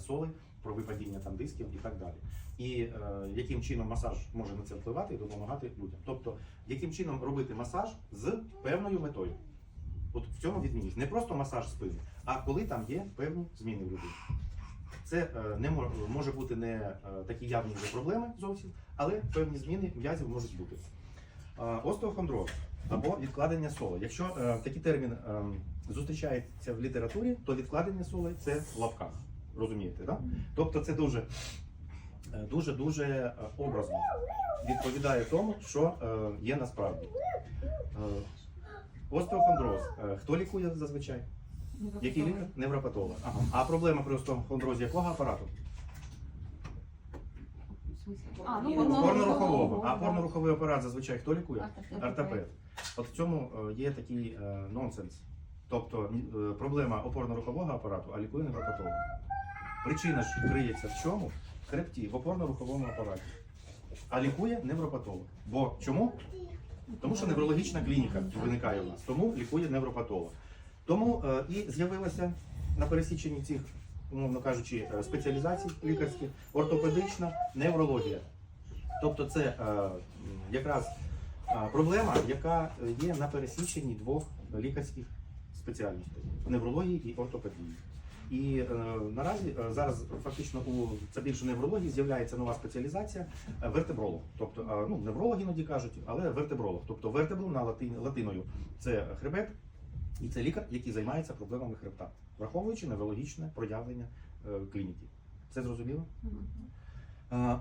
соли, про випадіння там дисків і так далі. І е, яким чином масаж може на це впливати і допомагати людям. Тобто, яким чином робити масаж з певною метою. От в цьому відмінність. Не просто масаж спини, а коли там є певні зміни в людині. Це е, не може бути не е, такі явні вже проблеми зовсім, але певні зміни м'язів можуть бути. Е, Остеохондроз або відкладення соли. Якщо такий термін е, зустрічається в літературі, то відкладення соли це в лапках. Розумієте, так? Тобто це дуже е, дуже дуже е, образно відповідає тому, що е, є насправді. Е, Остеохондроз. Хто лікує зазвичай? Який лікар? Невропатолог. Ага. А проблема при остеохондрозі якого апарату? А, ну, Опорно-рухового. А опорно опорно-руховий апарат зазвичай хто лікує? Ортопед. От в цьому є такий нонсенс. Тобто проблема опорно-рухового апарату, а лікує невропатолог. Причина ж криється в чому? В хребті, в опорно-руховому апараті. А лікує невропатолог. Бо чому? Тому що неврологічна клініка виникає у нас. Тому лікує невропатолог. Тому е, і з'явилася на пересіченні цих, умовно кажучи, е, спеціалізацій лікарських ортопедична неврологія. Тобто це е, якраз е, проблема, яка є на пересіченні двох лікарських спеціальностей неврології і ортопедії. І е, наразі е, зараз фактично у це більше неврології з'являється нова спеціалізація е, вертебролог. Тобто, е, ну, неврологи іноді кажуть, але вертебролог. Тобто вертебру на латин, латиною це хребет, і це лікар, який займається проблемами хребта, враховуючи неврологічне проявлення е, клініки. Це зрозуміло? Е,